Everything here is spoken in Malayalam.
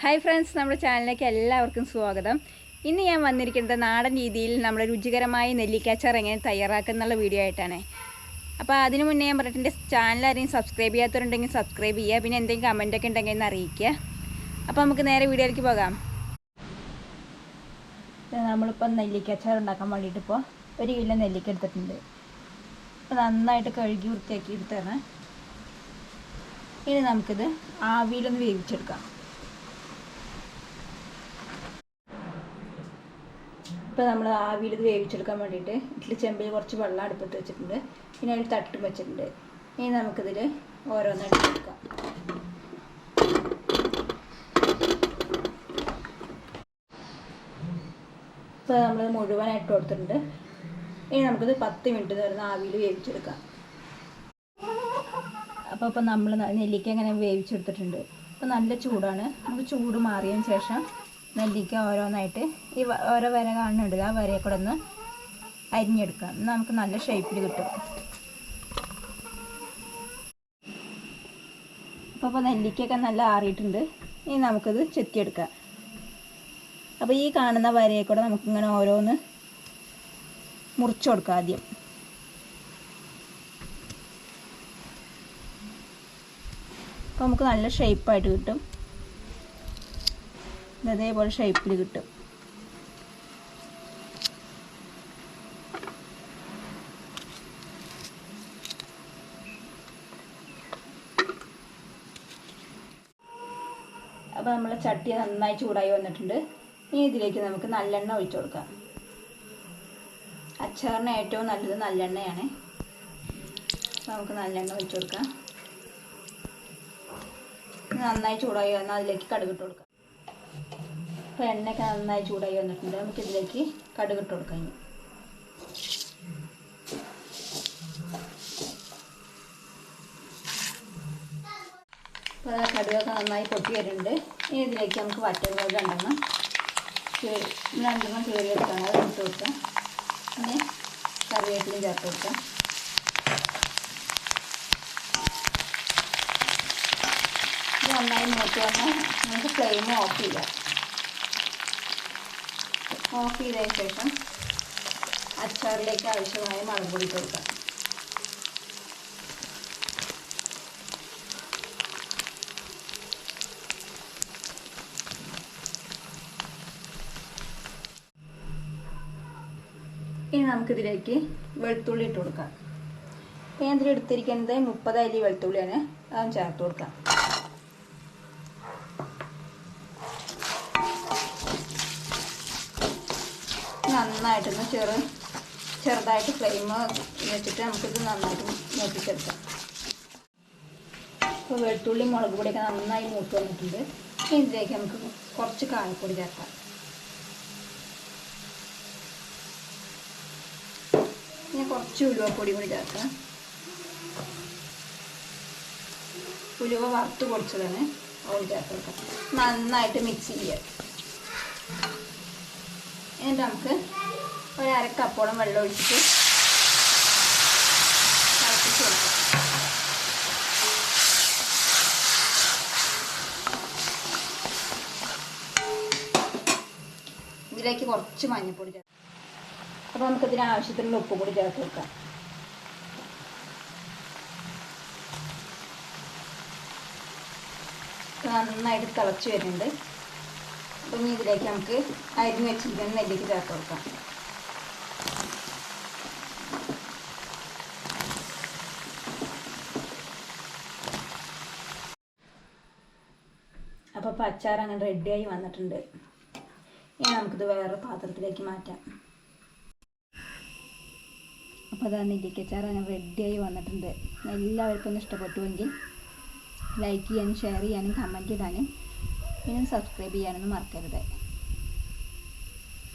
ഹായ് ഫ്രണ്ട്സ് നമ്മുടെ ചാനലിലേക്ക് എല്ലാവർക്കും സ്വാഗതം. ഇന്ന് ഞാൻ വന്നിരിക്കുന്നത് നാടൻ രീതിയിൽ നമ്മൾ രുചികരമായ നെല്ലിക്കാച്ചാർ എങ്ങനെ തയ്യാറാക്കുന്നുള്ള വീഡിയോ ആയിട്ടാണ്. അപ്പോൾ അതിന് മുന്നേ ഞാൻ പറഞ്ഞിട്ട് ചാനൽ ആരെയും സബ്സ്ക്രൈബ് ചെയ്യാത്തവരുണ്ടെങ്കിൽ സബ്സ്ക്രൈബ് ചെയ്യുക പിന്നെ എന്തെങ്കിലും കമന്റൊക്കെ ഉണ്ടെങ്കിൽ ഒന്ന് അറിയിക്കുക. അപ്പോൾ നമുക്ക് നേരെ വീഡിയോയിലേക്ക് പോകാം. നമ്മളിപ്പോൾ നെല്ലിക്കാച്ചാർ ഉണ്ടാക്കാൻ വേണ്ടിയിട്ട് ഇപ്പോൾ ഒരു കിലോ നെല്ലിക്ക എടുത്തിട്ടുണ്ട്. നന്നായിട്ട് കഴുകി വൃത്തിയാക്കി എടുത്താണ് ഇനി നമുക്കിത് ആവിയിലൊന്ന് വേവിച്ചെടുക്കാം. ഇപ്പോൾ നമ്മൾ ആവിയിൽ ഇത് വേവിച്ചെടുക്കാൻ വേണ്ടിയിട്ട് ഇഡ്ഡലി ചെമ്പിൽ കുറച്ച് വെള്ളം അടുപ്പത്ത് വെച്ചിട്ടുണ്ട്. പിന്നെ അതിൽ തട്ടും വെച്ചിട്ടുണ്ട്. ഇനി നമുക്കിതിൽ ഓരോന്നായിട്ട് എടുക്കാം ഇപ്പോൾ നമ്മൾ മുഴുവനായിട്ട് കൊടുത്തിട്ടുണ്ട് ഇനി നമുക്കിത് പത്ത് മിനിറ്റ് തരുന്ന ആവിയിൽ വേവിച്ചെടുക്കാം. അപ്പോൾ ഇപ്പോൾ നമ്മൾ നെല്ലിക്ക ഇങ്ങനെ വേവിച്ചെടുത്തിട്ടുണ്ട്. അപ്പോൾ നല്ല ചൂടാണ്. നമുക്ക് ചൂട് മാറിയതിന് ശേഷം നെല്ലിക്ക ഓരോന്നായിട്ട് ഈ ഓരോ വര കാണുന്നുണ്ട് ആ വരയെ കൂടെ ഒന്ന് അരിഞ്ഞെടുക്കാം. നമുക്ക് നല്ല ഷേപ്പിൽ കിട്ടും. അപ്പോൾ ഇപ്പോൾ നെല്ലിക്കൊക്കെ നല്ല ആറിയിട്ടുണ്ട്. ഇനി നമുക്കിത് ചെത്തിയെടുക്കാം. അപ്പോൾ ഈ കാണുന്ന വരയെ കൂടെ നമുക്കിങ്ങനെ ഓരോന്ന് മുറിച്ചു കൊടുക്കാം ആദ്യം. അപ്പോൾ നമുക്ക് നല്ല ഷേപ്പായിട്ട് കിട്ടും. ഇത് അതേപോലെ ഷേപ്പിൽ കിട്ടും. അപ്പോൾ നമ്മളെ ചട്ടി നന്നായി ചൂടായി വന്നിട്ടുണ്ട്. ഇനി ഇതിലേക്ക് നമുക്ക് നല്ലെണ്ണ ഒഴിച്ചു കൊടുക്കാം. അച്ചാറിന് ഏറ്റവും നല്ലത് നല്ലെണ്ണയാണ്. നമുക്ക് നല്ലെണ്ണ ഒഴിച്ചു കൊടുക്കാം. നന്നായി ചൂടായി വന്നാൽ അതിലേക്ക് കടുകിട്ട് കൊടുക്കാം. അപ്പോൾ എണ്ണയൊക്കെ നന്നായി ചൂടായി വന്നിട്ടുണ്ട്. നമുക്ക് ഇതിലേക്ക് കടുക് ഇട്ട് കൊടുക്കാം ഇനി. അപ്പോൾ കടുകൊക്കെ നന്നായി പൊട്ടി വരുന്നുണ്ട്. ഇനി ഇതിലേക്ക് നമുക്ക് വറ്റൽമുളക് രണ്ടെണ്ണം രണ്ടെണ്ണം കീറി എടുക്കാം അത് ഇട്ട് കൊടുക്കാം. പിന്നെ കറിവേപ്പിലും ചേർത്ത് കൊടുക്കാം. നന്നായി മൂത്ത് വന്നാൽ നമുക്ക് ഫ്ലെയിം ഓഫ് ചെയ്യാം. ഓഫ് ചെയ്തതിന് ശേഷം അച്ചാറിലേക്ക് ആവശ്യമായ മുളക് പൊടി ഇട്ട് കൊടുക്കാം. ഇനി നമുക്കിതിലേക്ക് വെളുത്തുള്ളി ഇട്ട് കൊടുക്കാം. ഞാൻ ഇതിൽ എടുത്തിരിക്കുന്നത് മുപ്പത് അരി വെളുത്തുള്ളിയാണ്. അതും ചേർത്ത് കൊടുക്കാം. നന്നായിട്ടൊന്ന് ചെറു ചെറുതായിട്ട് ഫ്ലെയിം വെച്ചിട്ട് നമുക്കിത് നന്നായിട്ട് മൂപ്പിച്ചെടുക്കാം. ഇപ്പോൾ വെളുത്തുള്ളി മുളക് പൊടിയൊക്കെ നന്നായി മൂത്ത് വന്നിട്ടുണ്ട്. ഇതിലേക്ക് നമുക്ക് കുറച്ച് കായപ്പൊടി ചേർക്കാം. പിന്നെ കുറച്ച് ഉലുവപ്പൊടി കൂടി ചേർക്കാം. ഉലുവ വറുത്ത് പൊടിച്ചതാണ്. ഓൾ ചേർത്ത് നന്നായിട്ട് മിക്സ് ചെയ്യുക എന്നിട്ട് നമുക്ക് ഒരു കപ്പോളം വെള്ളം ഒഴിച്ചിട്ട് തിളപ്പിച്ച് കൊടുക്കാം. ഇതിലേക്ക് കുറച്ച് മഞ്ഞൾപ്പൊടി ചേർക്കാം അപ്പോൾ നമുക്ക് ഇതിന് ആവശ്യത്തിനുള്ള ഉപ്പ് കൂടി ചേർത്ത് കൊടുക്കാം. നന്നായിട്ട് തിളച്ച് വരുന്നുണ്ട്. അപ്പം ഇനി ഇതിലേക്ക് നമുക്ക് അരിഞ്ഞ് വെച്ചിരിക്കുന്ന നെല്ലിക്ക് ചേർത്ത് കൊടുക്കാം. അപ്പോൾ അച്ചാർ അങ്ങനെ റെഡിയായി വന്നിട്ടുണ്ട്. ഇനി നമുക്കിത് വേറെ പാത്രത്തിലേക്ക് മാറ്റാം. അപ്പോൾ അതാ നെല്ലിക്കച്ചാർ അങ്ങനെ റെഡിയായി വന്നിട്ടുണ്ട്. എല്ലാവർക്കും ഒന്ന് ഇഷ്ടപ്പെട്ടുവെങ്കിൽ ലൈക്ക് ചെയ്യാനും ഷെയർ ചെയ്യാനും കമന്റ് ഇടാനും പിന്നെ സബ്സ്ക്രൈബ് ചെയ്യാനൊന്നും മറക്കരുത്.